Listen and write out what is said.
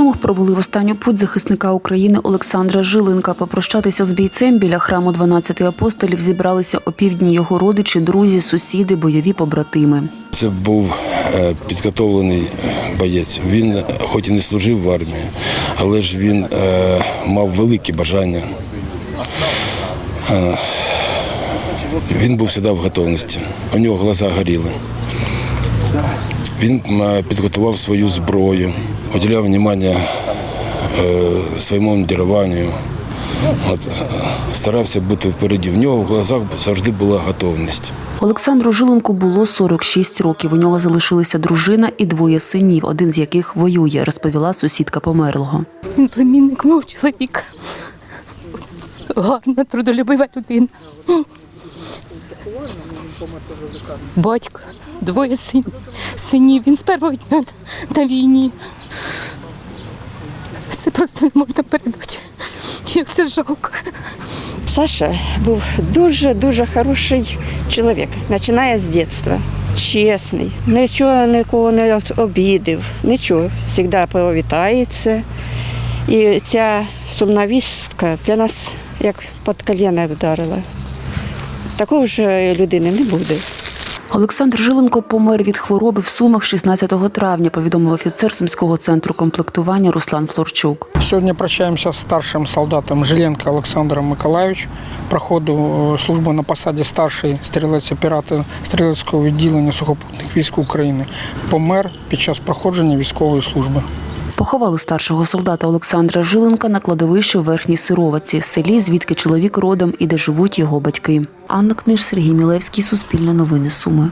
Сумах провели в останню путь захисника України Олександра Жиленка. Попрощатися з бійцем біля храму 12 апостолів зібралися опівдні його родичі, друзі, сусіди, бойові побратими. Це був е, підготовлений боєць. Він, е, хоч і не служив в армії, але ж він е, мав велике бажання. Е, Він був завжди в готовності. У нього глаза горіли. Він е, підготував свою зброю, уділяв увагу своєму мундируванню. От, е, старався бути впереді. В нього в глазах завжди була готовність. Олександру Жиленку було 46 років. У нього залишилися дружина і двоє синів, один з яких воює, розповіла сусідка померлого. Він племінник мого чоловіка. Гарна, трудолюбива людина. Батько, двоє син, синів. Він з першого дня на війні. Це просто не можна передати. Як це жалко. Саша був дуже-дуже хороший чоловік, починає з дитинства. Чесний, нічого нікого не обідав, нічого. Завжди повітається. І ця сумна вістка для нас як під коліна вдарила. Такої ж людини не буде. Олександр Жиленко помер від хвороби в Сумах 16 травня, повідомив офіцер Сумського центру комплектування Руслан Флорчук. Сьогодні прощаємося з старшим солдатом Жиленко Олександром Миколаївич. Проходив е, службу на посаді старший стрілець оператор стрілецького відділення сухопутних військ України. Помер під час проходження військової служби. Поховали старшого солдата Олександра Жиленка на кладовищі в Верхній Сироваці, селі, звідки чоловік родом і де живуть його батьки. Анна Книж, Сергій Мілевський, Суспільне новини Суми.